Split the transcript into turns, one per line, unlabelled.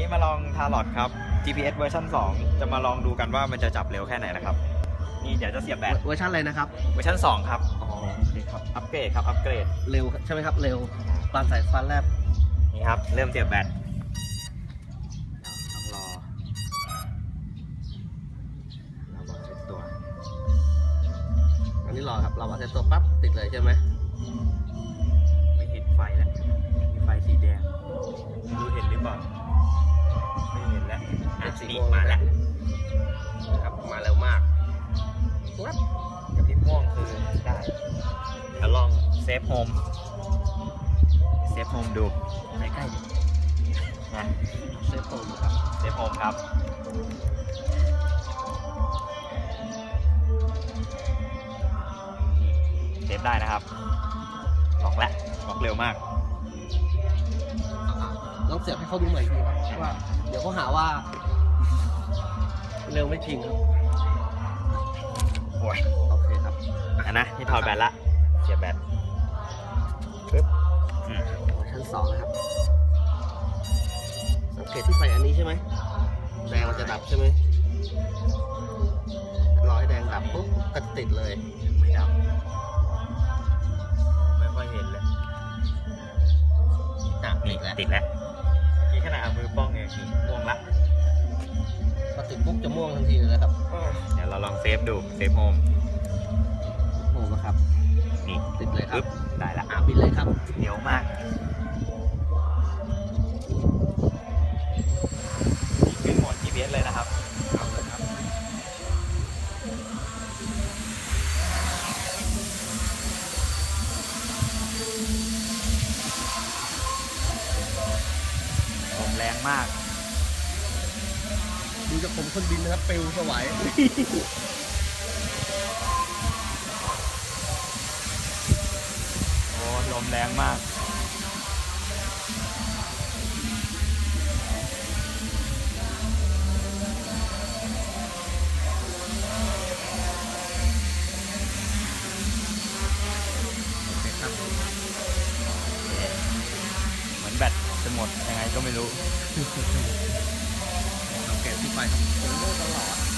นี้มาลองทาร์ลอตครับ GPS เวอร์ชัน2 จะมาลองดูกันว่ามันจะจับเร็วแค่ไหนนะครับ นี่เดี๋ยวจะเสียบแบต
เวอร์ชันอะไรนะครับ
เวอร์ชัน2 ครับ
อ๋อโอเคครับ
อัปเกรดครับ อัปเกรด
เร็วใช่ไหมครับ เร็วปานสายฟ้าแลบ
นี่ครับ เริ่มเสียบแบตต้องรอเราบอกเช็ดตัว
อันนี้รอครับ เราเอาเซตตัวปั๊บติดเลยใช่ไหม
ไม่ ฟโฮมเซฟโฮมดู
ใกล้ๆดิ
นะ
เซฟโฟมครับ
เซฟโฮมครับเซฟได้นะครับล็อกแล้วล็อกเร็วมาก
อะลองเสียบให้เขาดูใหม่อีกทีครับว่า เดี๋ยวเขาหาว่า เร็วไม่จริงครับ
โอ้ย
โอเคครับ
อันนะนี่ถอดแบตละเสียบแบตปึ๊บอืม
เวอร์ชันสองนะครับ สังเกตที่ไฟอันนี้ใช่ไหมแดงมันจะดับใช่ไหมรอให้แดงดับปุ๊บก็จะติดเลย
ไม่ดับไม่ค่อยเห็นเลย
อะ
นี่
ติดแล้ว
ติดแล้วกี่ขนาดเอามือป้องเองนี่ม่วงละ
พอติดปุ๊บจะม่วงทันทีเลยนะครับ
เดี๋ยวเราลองเซฟดูเซฟโฮม
โอ้นะครับ
นี่
ติดเลยครับ
ปึ๊บได้ละ
อะปิดเลยครับ
เหนียวมากขึ้นโหมด GPS เลยนะครับเอาเลยครับ ลมแรงมาก
ดูจากผมคนบินนะครับปิวสวาย
ลมแรงมาก เหมือนแบตจะหมดยังไงก็ไม่รู้
สังเกตที่ไฟครับผมโม่ตลอด